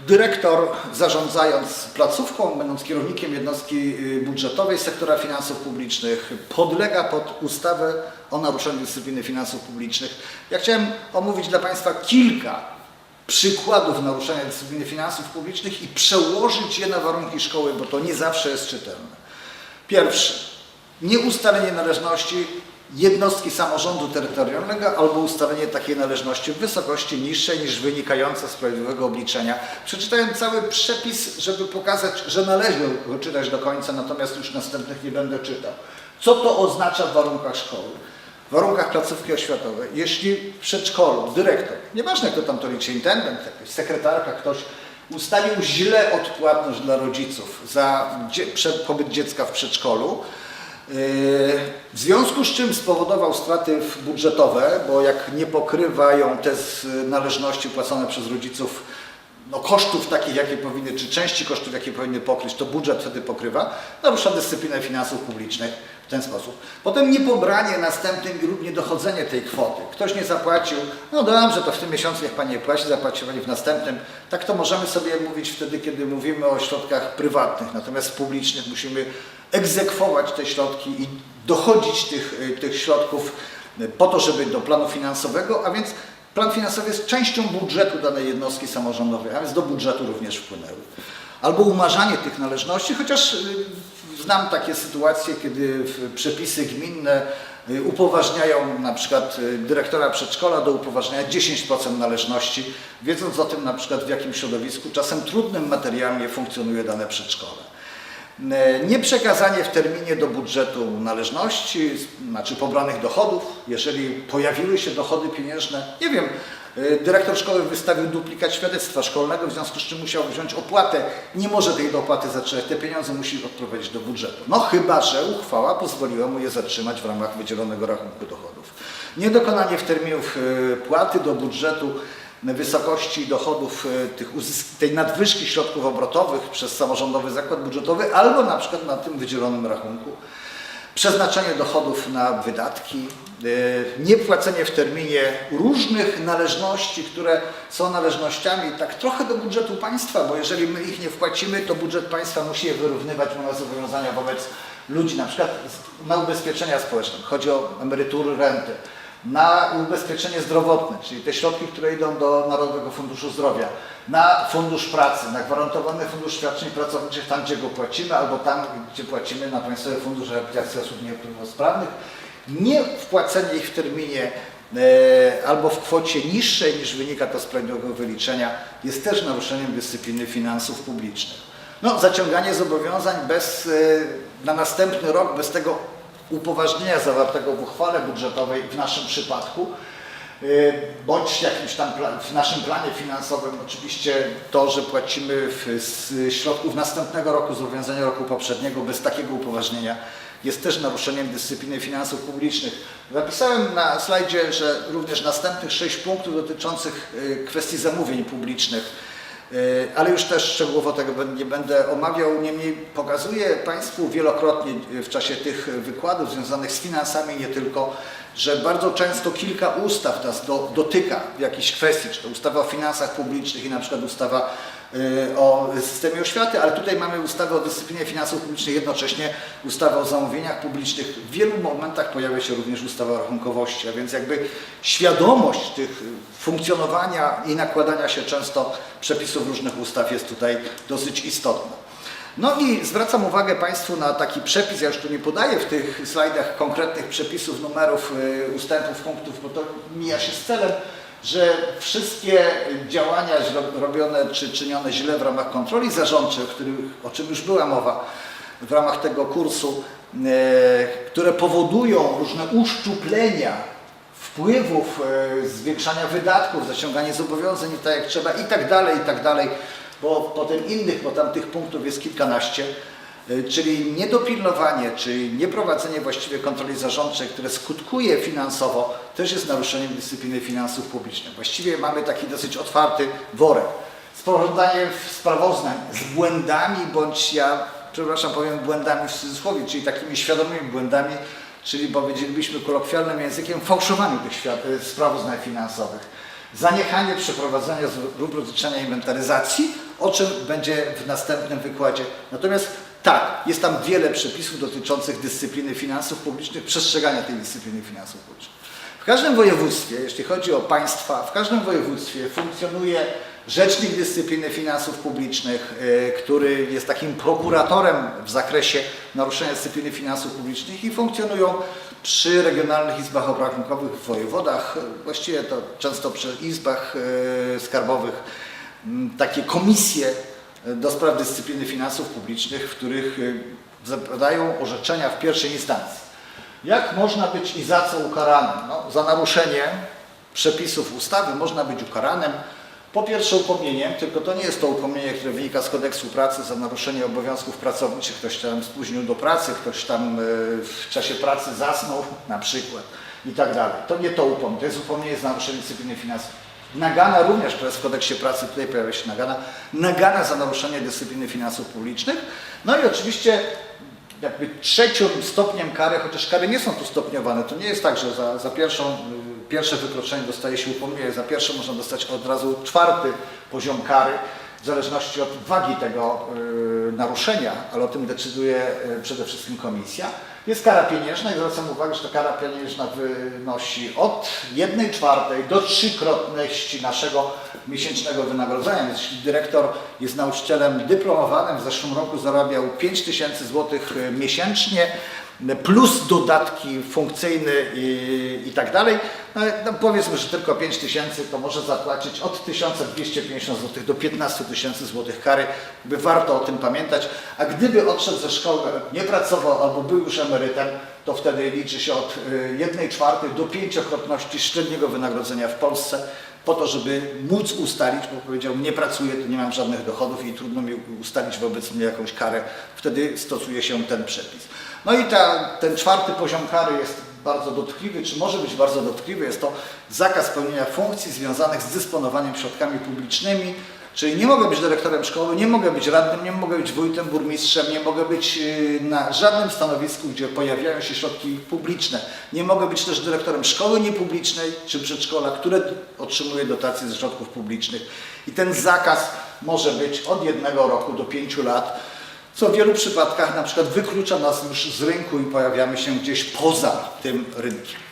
Dyrektor zarządzając placówką, będąc kierownikiem jednostki y, budżetowej sektora finansów publicznych, podlega pod ustawę o naruszeniu dyscypliny finansów publicznych. Ja chciałem omówić dla Państwa kilka przykładów naruszenia dyscypliny finansów publicznych i przełożyć je na warunki szkoły, bo to nie zawsze jest czytelne. Pierwszy, nieustalenie należności jednostki samorządu terytorialnego albo ustalenie takiej należności w wysokości niższej niż wynikająca z prawidłowego obliczenia. Przeczytałem cały przepis, żeby pokazać, że należy go czytać do końca, natomiast już następnych nie będę czytał. Co to oznacza w warunkach szkoły? W warunkach placówki oświatowej, jeśli w przedszkolu dyrektor, nieważne kto tam to liczy, intendent, sekretarka, ktoś ustalił źle odpłatność dla rodziców za pobyt dziecka w przedszkolu, W związku z czym spowodował straty budżetowe, bo jak nie pokrywają te należności płacone przez rodziców no, kosztów takich, jakie powinny, czy części kosztów, jakie powinny pokryć, to budżet wtedy pokrywa, narusza dyscyplinę finansów publicznych ten sposób. Potem niepobranie następnym lub niedochodzenie tej kwoty. Ktoś nie zapłacił, no dobrze, to w tym miesiącu niech Pani nie płaci, zapłaci Pani w następnym. Tak to możemy sobie mówić wtedy, kiedy mówimy o środkach prywatnych, natomiast publicznych musimy egzekwować te środki i dochodzić tych, y, tych środków y, po to, żeby do planu finansowego, a więc plan finansowy jest częścią budżetu danej jednostki samorządowej, a więc do budżetu również wpłynęły. Albo umarzanie tych należności, chociaż y, znam takie sytuacje, kiedy przepisy gminne y, upoważniają na przykład y, dyrektora przedszkola do upoważniania 10% należności, wiedząc o tym na przykład w jakim środowisku, czasem trudnym materialnie funkcjonuje dane przedszkole. E, Nieprzekazanie w terminie do budżetu należności, znaczy pobranych dochodów, jeżeli pojawiły się dochody pieniężne, nie wiem, dyrektor szkoły wystawił duplikat świadectwa szkolnego, w związku z czym musiał wziąć opłatę, nie może tej dopłaty zatrzymać, te pieniądze musi odprowadzić do budżetu. No chyba, że uchwała pozwoliła mu je zatrzymać w ramach wydzielonego rachunku dochodów. Niedokonanie w terminów e, płaty do budżetu wysokości dochodów e, tych tej nadwyżki środków obrotowych przez samorządowy zakład budżetowy albo na przykład na tym wydzielonym rachunku. Przeznaczenie dochodów na wydatki, e, niepłacenie w terminie różnych należności, które są należnościami tak trochę do budżetu państwa, bo jeżeli my ich nie wpłacimy, to budżet państwa musi je wyrównywać, ma zobowiązania wobec ludzi, na przykład na ubezpieczenia społeczne, chodzi o emerytury, renty, na ubezpieczenie zdrowotne, czyli te środki, które idą do Narodowego Funduszu Zdrowia, na fundusz pracy, na gwarantowany fundusz świadczeń pracowniczych, tam gdzie go płacimy, albo tam gdzie płacimy na Państwowy Fundusz Rehabilitacji Osób Niepełnosprawnych, nie wpłacenie ich w terminie e, albo w kwocie niższej niż wynika to z prawidłowego wyliczenia jest też naruszeniem dyscypliny finansów publicznych. No, zaciąganie zobowiązań bez, e, na następny rok bez tego upoważnienia zawartego w uchwale budżetowej w naszym przypadku, y, bądź jakimś tam w naszym planie finansowym oczywiście to, że płacimy z środków następnego roku, zobowiązania roku poprzedniego bez takiego upoważnienia jest też naruszeniem dyscypliny finansów publicznych. Zapisałem na slajdzie, że również następnych sześć punktów dotyczących y, kwestii zamówień publicznych E, ale już też szczegółowo tego nie będę omawiał. Niemniej pokazuję Państwu wielokrotnie w czasie tych wykładów związanych z finansami nie tylko, że bardzo często kilka ustaw nas do, dotyka w jakiejś kwestii, czy to ustawa o finansach publicznych i na przykład ustawa o systemie oświaty, ale tutaj mamy ustawę o dyscyplinie finansów publicznych, jednocześnie ustawę o zamówieniach publicznych. W wielu momentach pojawia się również ustawa o rachunkowości, a więc jakby świadomość tych funkcjonowania i nakładania się często przepisów różnych ustaw jest tutaj dosyć istotna. No i zwracam uwagę Państwu na taki przepis, ja już tu nie podaję w tych slajdach konkretnych przepisów, numerów, y, ustępów, punktów, bo to mija się z celem, że wszystkie działania robione czy czynione źle w ramach kontroli zarządczej, o, których, o czym już była mowa w ramach tego kursu, e, które powodują różne uszczuplenia wpływów, e, zwiększania wydatków, zaciąganie zobowiązań tak jak trzeba i tak dalej, i tak dalej, bo potem innych, bo tam tych punktów jest kilkanaście, czyli niedopilnowanie, czy nieprowadzenie właściwie kontroli zarządczej, które skutkuje finansowo, też jest naruszeniem dyscypliny finansów publicznych. Właściwie mamy taki dosyć otwarty worek. Sporządzanie sprawozdań z błędami, bądź ja, przepraszam, powiem błędami w cudzysłowie, czyli takimi świadomymi błędami, czyli powiedzielibyśmy kolokwialnym językiem, fałszowaniu tych e, sprawozdań finansowych. zaniechanie przeprowadzania zrób rozliczenia inwentaryzacji, o czym będzie w następnym wykładzie. Natomiast tak, jest tam wiele przepisów dotyczących dyscypliny finansów publicznych, przestrzegania tej dyscypliny finansów publicznych. W każdym województwie, jeśli chodzi o państwa, w każdym województwie funkcjonuje Rzecznik Dyscypliny Finansów Publicznych, y, który jest takim prokuratorem w zakresie naruszenia dyscypliny finansów publicznych i funkcjonują przy regionalnych izbach obrachunkowych w wojewodach, y, właściwie to często przy izbach y, skarbowych, m, takie komisje do spraw dyscypliny finansów publicznych, w których y, zapadają orzeczenia w pierwszej instancji. Jak można być i za co ukaranym? No, za naruszenie przepisów ustawy można być ukaranym po pierwsze upomnieniem, tylko to nie jest to upomnienie, które wynika z kodeksu pracy za naruszenie obowiązków pracowniczych. Ktoś tam spóźnił do pracy, ktoś tam e, w czasie pracy zasnął na przykład i tak dalej. To nie to upomnienie, to jest upomnienie za naruszenie dyscypliny finansowej. Nagana również, która jest w kodeksie pracy, tutaj pojawia się nagana, nagana za naruszenie dyscypliny finansów publicznych. No i oczywiście jakby trzecim stopniem kary, chociaż kary nie są tu stopniowane, to nie jest tak, że za, za pierwszą, y, pierwsze wykroczenie dostaje się upomnienie, za pierwsze można dostać od razu czwarty poziom kary, w zależności od wagi tego y, naruszenia, ale o tym decyduje y, przede wszystkim komisja. Jest kara pieniężna i zwracam uwagę, że ta kara pieniężna wynosi od 1 czwartej do trzykrotności naszego miesięcznego wynagrodzenia. Więc jeśli dyrektor jest nauczycielem dyplomowanym, w zeszłym roku zarabiał 5 tysięcy złotych miesięcznie, plus dodatki funkcyjne i, i tak dalej, no, no powiedzmy, że tylko 5 tysięcy, to może zapłacić od 1250 zł do 15 tysięcy złotych kary, by warto o tym pamiętać, a gdyby odszedł ze szkoły, nie pracował albo był już emerytem, to wtedy liczy się od 1 czwartej do pięciokrotności średniego wynagrodzenia w Polsce, po to, żeby móc ustalić, bo powiedział, nie pracuję, to nie mam żadnych dochodów i trudno mi ustalić wobec mnie jakąś karę, wtedy stosuje się ten przepis. No i ta, ten czwarty poziom kary jest bardzo dotkliwy, czy może być bardzo dotkliwy, jest to zakaz pełnienia funkcji związanych z dysponowaniem środkami publicznymi, Czyli nie mogę być dyrektorem szkoły, nie mogę być radnym, nie mogę być wójtem, burmistrzem, nie mogę być yy, na żadnym stanowisku, gdzie pojawiają się środki publiczne. Nie mogę być też dyrektorem szkoły niepublicznej czy przedszkola, które otrzymuje dotacje ze środków publicznych. I ten zakaz może być od jednego roku do pięciu lat, co w wielu przypadkach na przykład wyklucza nas już z rynku i pojawiamy się gdzieś poza tym rynkiem.